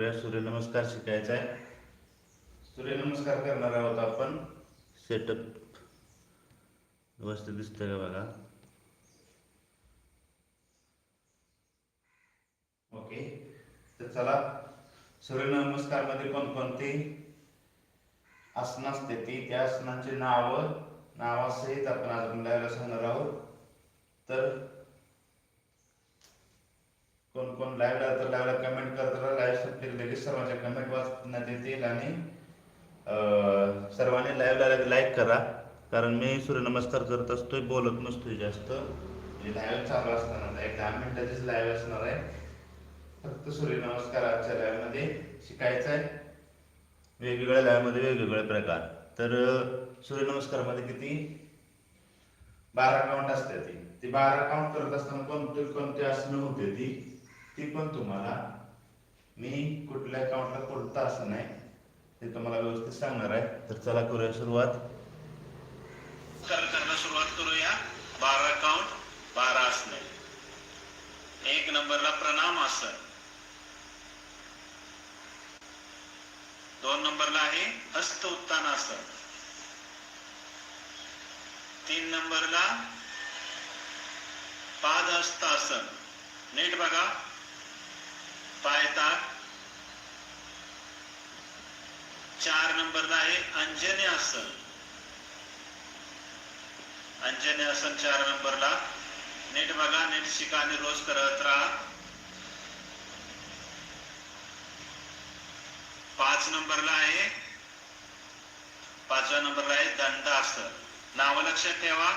सूर्यनमस्कार शिकायचा आहे. सूर्यनमस्कार करणार आहोत आपण. सेटअप व्यवस्थित दिसतंय का बघा? ओके. तर चला सूर्यनमस्कारमध्ये कोणकोणती आसनं असते? ती त्या आसनांची नाव नावासहित आपण आज सांगणार आहोत. तर कोण कोण लाईव्ह तर लाईव्हला कमेंट करत राहा लाईव्ह संपली की लगेच सर्वांच्या कमेंट वाचण्यात येतील आणि सर्वांनी लाईव्हला लाईक करा. कारण मी सूर्यनमस्कार करत असतोय बोलत नसतोय जास्त. म्हणजे लाईव्ह चालू असताना एक दहा मिनिटाचीच लाईव्ह असणार आहे. फक्त सूर्यनमस्कार आजच्या लाईव्हमध्ये शिकायचं आहे वेगवेगळ्या लाईव्हमध्ये वेगवेगळे प्रकार. तर सूर्यनमस्कारमध्ये किती? बारा काउंट असते ती. ती बारा काउंट करत असताना कोणते कोणते आसनं होते ती? ती पण तुम्हाला मी कुठल्या अकाउंटला कोणता असं नाही. ते तुम्हाला व्यवस्थित सांगणार आहे. तर चला करूया सुरुवात. करायला सुरुवात करूया. बारा अकाउंट बारा असणे. एक नंबरला प्रणाम आसन दोन नंबरला आहे हस्त उत्तान आसन तीन नंबरला पाद हस्तासन नीट बघा. पायताक चार नंबरला आहे अंजने आसन अंजने आसन चार नंबरला. नीट बघा नीट शिका आणि रोज करत राहा. पाच नंबरला आहे. पाचव्या नंबरला आहे दंडासन नाव लक्षात ठेवा.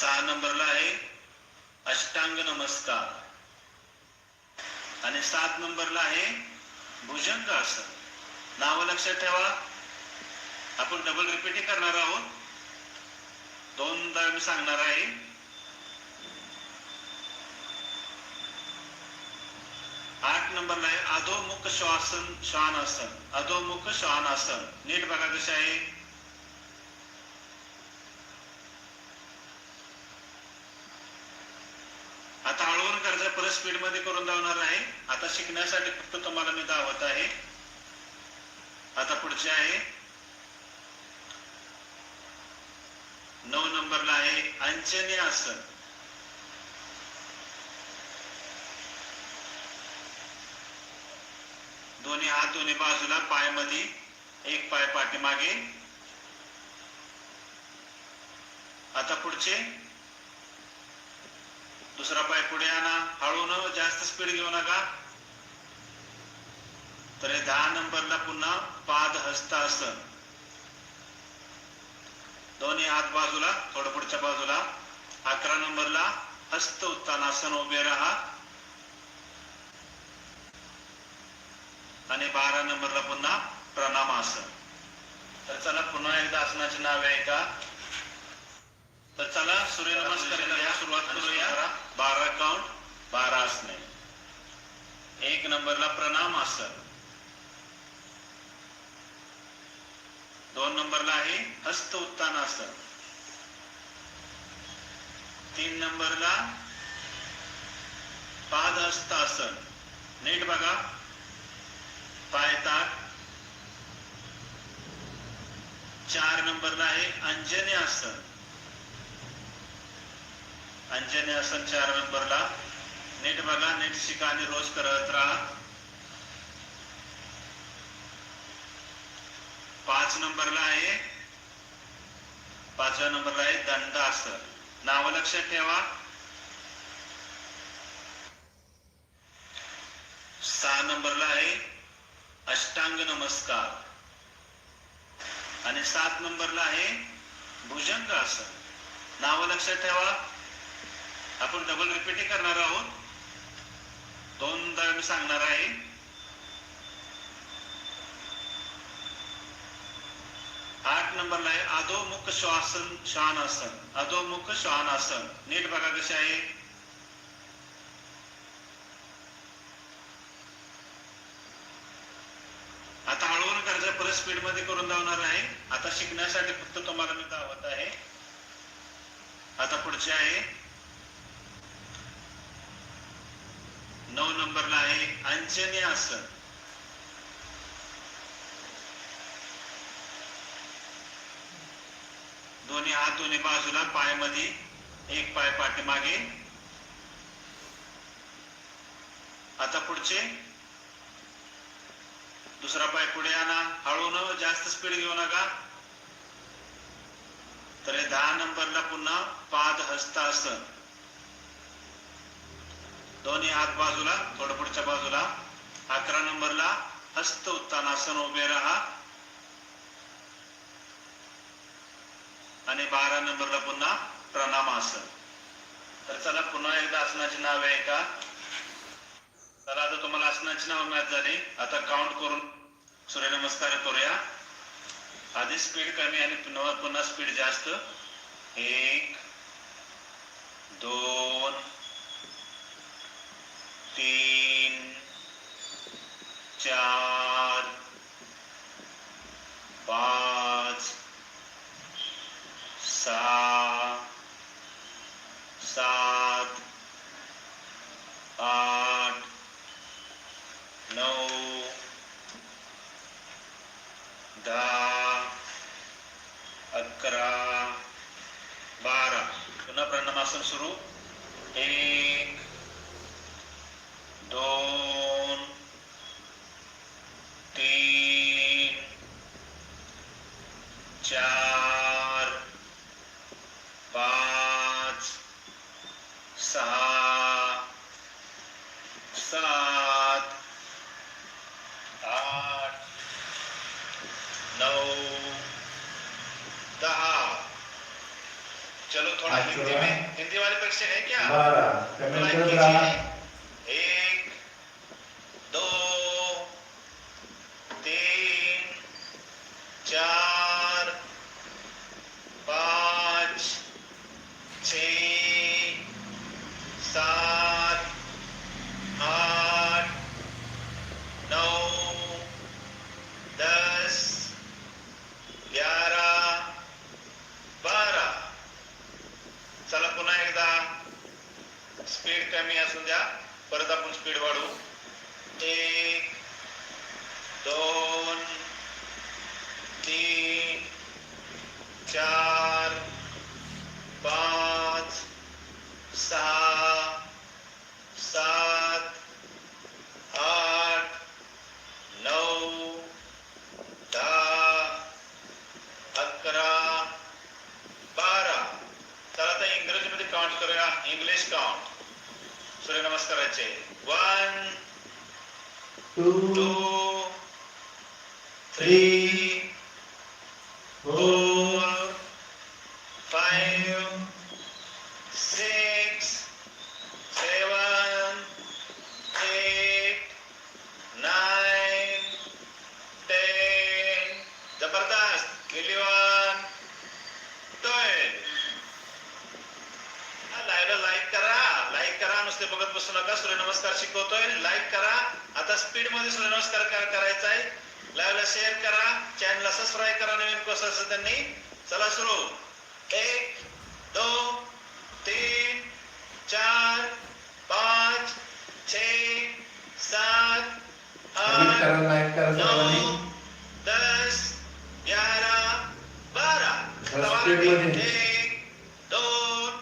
सहा नंबरला आहे अष्टांग नमस्कार. आणि सात नंबरला आहे भुजंग आसन. नाव लक्षात ठेवा. आपण डबल रिपीटिंग करणार आहोत. दोनदा मी सांगणार आहे. आठ नंबरला आहे अधोमुख श्वासन श्वान आसन. अधोमुख श्वान आसन. नीट बघा कसे आहे आता हळूहळू कर्ज परत स्पीडमध्ये करून धावणार आहे. आता शिकण्यासाठी फक्त तुम्हाला मी दावत आहे. आता पुढचे आहे. नऊ नंबरला आहे अंजनी आसन. दोन्ही हात दोन्ही बाजूला पायमध्ये एक पाय पाठीमागे. आता पुढचे. दुसरा पाय पुढे आणा. हळू न जास्त स्पीड घेऊ नका. तर हे दहा नंबरला पुन्हा पाद हस्तासन दोन्ही हात बाजूला थोडं पुढच्या बाजूला. अकरा नंबरला हस्त उत्तानासन उभे राहा. आणि बारा नंबरला पुन्हा प्रणामासन तर चला पुन्हा एकदा आसनाची नावे ऐका. तर चला सूर्यनमस्कार करायला सुरुवात करूया. बारा काउंट बारा आसने एक नंबरला प्रणाम आसन दोन नंबरला आहे हस्त उत्तान आसन तीन नंबरला पाद हस्त आसन नीट बघा. पाय ताक. चार नंबरला आहे अंजनी आसन अंजनी आसन चार नंबरला नीट बघा नीट शिका आणि रोज करत राहा. पाच नंबरला आहे. पाचव्या नंबरला आहे दंड आसन नाव लक्षात ठेवा. सहा नंबरला आहे अष्टांग नमस्कार. आणि सात नंबरला आहे भुजंग आसन नाव लक्षात ठेवा. आपण डबल रिपीटिंग करणार आहोत. दोनदा मी सांगणार आहे. आठ नंबरला आहे अधोमुख श्वासन श्वान आसन अधोमुख श्वान आसन नीट बघा कसे आहे. आता हळूहळू कर्ज परत स्पीडमध्ये करून धावणार आहे. आता शिकण्यासाठी फक्त तुम्हाला मी दावत आहे. आता पुढचे आहे. नऊ नंबरला आहे. अंजनी आसन. दोन्ही हात दोन्ही बाजूला पायामध्ये. एक पाय पाठीमागे. आता पुढचे. दुसरा पाय पुढे आणा. हळू न जास्त स्पीड घेऊ नका. तर हे दहा नंबरला पुन्हा पाद हस्तासन. दोन्ही हात बाजूला थोडं पुढच्या बाजूला. अकरा नंबरला हस्त उत्तानासन उभे राहा. आणि बारा नंबरला पुन्हा प्रणामासन तर चला पुन्हा एकदा आसनाची नाव आहे का? तर आता तुम्हाला आसनाची नाव मॅच झाली. आता काउंट करून सूर्यनमस्कार करूया. आधी स्पीड कमी आणि पुन्हा पुन्हा स्पीड जास्त. एक दोन तीन चार पाच सहा सात आठ नऊ दहा अकरा बारा. पुन्हा प्रणमासन सुरू. एक दोन तीन चार पाच सहा सात आठ नऊ दहा। चलो थोड़ा। हिंदी में हिंदी वाले प्रेक्षक है क्या? बारा परत आपण स्पीड वाढवू. ते दोन तीन चार पाच सहा सात आठ नऊ दहा अकरा बारा तर आता इंग्रजीमध्ये काउंट करूया English count सूर्यनमस्काराचे one two two three four four, five, six, seven, eight, nine, ten. जबरदस्त इलेवन ट्वेल्व लाईव्हला लाईक करा लाईक करा नुसते बघत बसू नका सूर्यनमस्कार शिकवतोय. लाईक करा. आता स्पीडमध्ये सूर्यनमस्कार करायचा आहे? लाईव्हला शेअर करा. चॅनलला सबस्क्राईब करा नवीन कोर्स असेल त्यांनी चला सुरू एक दोन तीन चार पाच छ सात कमेंट आठ करा लाईक करा सर्वांनी नऊ दस ग्यारह बारा थोडा आता speed वाढते. मध्ये. एक दोन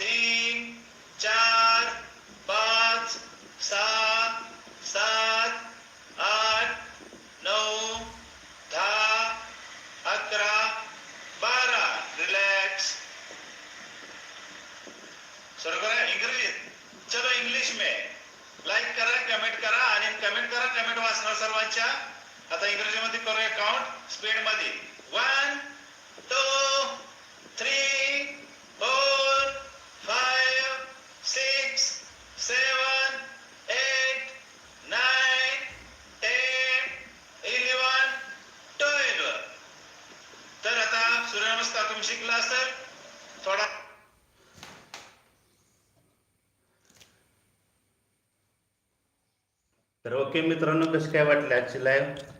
तीन चार पाच सहा सात आठ नऊ दहा अकरा बारा रिलॅक्स सुरू करा इंग्रजीत चलो इंग्लिश में लाईक करा कमेंट करा आणि कमेंट करा कमेंट वाचणार सर्वांच्या आता इंग्रजीमध्ये करूया काउंट स्पीडमध्ये one two three four five six seven eight nine ten eleven twelve. तर आता सूर्यनमस्कार तुम्ही शिकला असेल. थोडा तर ओके मित्रांनो कसं काय वाटलं आजची लाईव्ह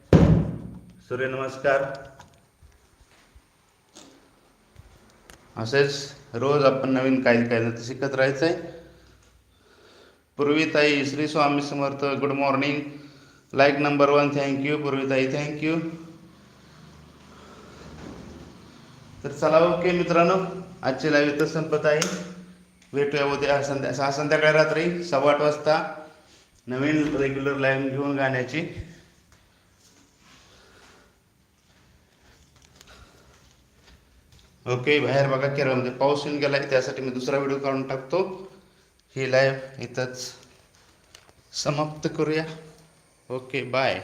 सूर्यनमस्कार. असेच रोज आपण नवीन काही काही ना ते शिकत आहे पूर्वीताई Shri Swami Samarth good morning like number one thank you पूर्वीताई thank you तर चला ओके मित्रांनो. आजची लाईव्ह इथं संपत आहे. भेटूया उद्या संध्या सहा संध्याकाळी रात्री सव्वा आठ वाजता नवीन रेग्युलर लाईव्ह घेऊन गाण्याची. ओके बाहेर बघा केरळमध्ये पाऊस येऊन गेला त्यासाठी मी दुसरा व्हिडिओ काढून टाकतो. ही लाईव्ह इथंच समाप्त करूया. Okay bye